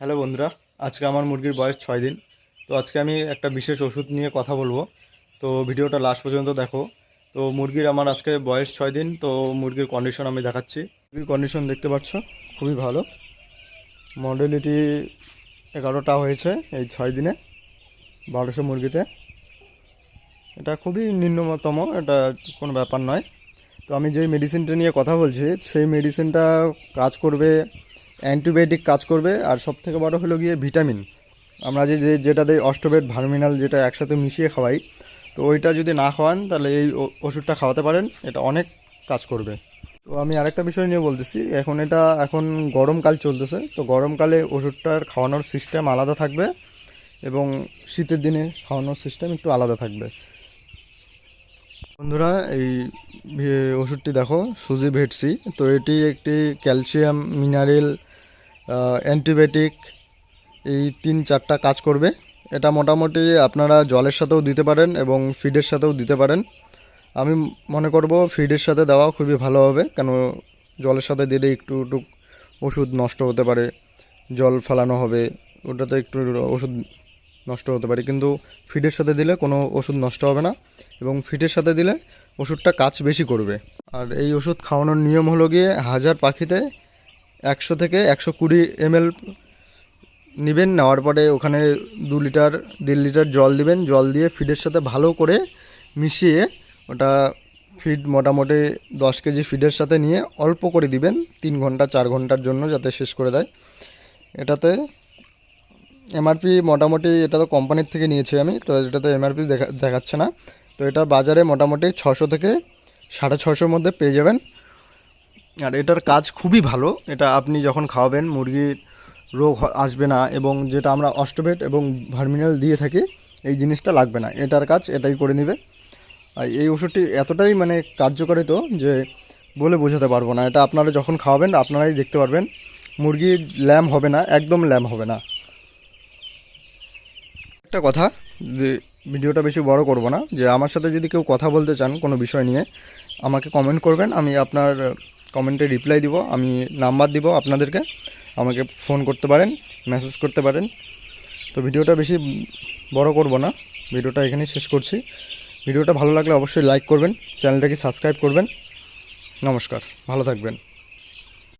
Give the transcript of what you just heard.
Hello বন্ধুরা, আজকে আমার মুরগির বয়স ছয় দিন। তো আজকে আমি একটা বিশেষ ওষুধ নিয়ে কথা বলব। তো ভিডিওটা লাস্ট পর্যন্ত দেখো। তো মুরগির আমার আজকে বয়স ছয় দিন, তো মুরগির কন্ডিশন আমি দেখাচ্ছি। মুরগির কন্ডিশন দেখতে পাচ্ছ, খুবই ভালো। মডেলিটি এগারোটা হয়েছে এই ছয় দিনে, বারোশো মুরগিতে। এটা খুবই নিম্নতম, এটা কোনো ব্যাপার নয়। তো আমি যেই মেডিসিনটা নিয়ে কথা বলছি, সেই মেডিসিনটা কাজ করবে অ্যান্টিবায়োটিক কাজ করবে, আর সব থেকে বড় হলো গিয়ে ভিটামিন। আমরা যে যেটা দিই অস্টোবেট ভার্মিনাল যেটা একসাথে মিশিয়ে খাওয়াই, তো ওইটা যদি না খাওয়ান, তাহলে এই ওষুধটা খাওয়াতে পারেন, এটা অনেক কাজ করবে। তো আমি আরেকটা বিষয় নিয়ে বলতেছি, এখন এটা এখন গরমকাল চলতেছে, তো গরমকালে ওষুধটার খাওয়ানোর সিস্টেম আলাদা থাকবে, এবং শীতের দিনে খাওয়ানোর সিস্টেম একটু আলাদা থাকবে। বন্ধুরা, এই ওষুধটি দেখো, সুজি ভেটসি, তো এটি একটি ক্যালসিয়াম, মিনারেল অ্যান্টিবায়োটিক এই তিন চারটা কাজ করবে। এটা মোটামুটি আপনারা জলের সাথেও দিতে পারেন এবং ফিডের সাথেও দিতে পারেন। আমি মনে করব ফিডের সাথে দেওয়া খুবই ভালো হবে, কেন জলের সাথে দিলে একটু একটু ওষুধ নষ্ট হতে পারে, জল ফেলানো হবে, ওটাতে একটু ওষুধ নষ্ট হতে পারে। কিন্তু ফিডের সাথে দিলে কোনো ওষুধ নষ্ট হবে না এবং ফিডের সাথে দিলে ওষুধটা কাজ বেশি করবে। আর এই ওষুধ খাওয়ানোর নিয়ম হলো গিয়ে হাজার পাখিতে একশো থেকে একশো কুড়ি এমএল নেবেন, নেওয়ার পরে ওখানে দু লিটার, দেড় লিটার জল দিবেন, জল দিয়ে ফিডের সাথে ভালো করে মিশিয়ে ওটা ফিড মোটামুটি দশ কেজি ফিডের সাথে নিয়ে অল্প করে দিবেন, তিন ঘণ্টা, চার ঘণ্টার জন্য যাতে শেষ করে দেয়। এটাতে এমআরপি মোটামুটি এটা তো কোম্পানির থেকে নিয়েছি আমি, তো এটাতে এমআরপি দেখা, দেখাচ্ছে না। তো এটা বাজারে মোটামুটি ছশো থেকে সাড়ে ছশোর মধ্যে পেয়ে যাবেন। আর এটার কাজ খুবই ভালো। এটা আপনি যখন খাওয়াবেন, মুরগির রোগ আসবে না এবং যেটা আমরা অস্টোবেট এবং ভার্মিনাল দিয়ে থাকি, এই জিনিসটা লাগবে না। এটার কাজ এটাই করে নেবে। আর এই ওষুধটি এতটাই মানে কার্যকারিত যে বলে বোঝাতে পারব না। এটা আপনারা যখন খাওয়াবেন, আপনারাই দেখতে পারবেন। মুরগি ল্যাম হবে না, একদম ল্যাম হবে না। একটা কথা ভিডিওটা বেশি বড় করব না, যে আমার সাথে যদি কেউ কথা বলতে চান কোনো বিষয় নিয়ে, আমাকে কমেন্ট করবেন। আমি আপনার কমেন্টে রিপ্লাই দিব, আমি নাম্বার দিব আপনাদেরকে, আমাকে ফোন করতে পারেন মেসেজ করতে পারেন। তো ভিডিওটা বেশি বড় করব না, ভিডিওটা এখানেই শেষ করছি। ভিডিওটা ভালো লাগলে অবশ্যই লাইক করবেন চ্যানেলটাকে সাবস্ক্রাইব করবেন। নমস্কার, ভালো থাকবেন।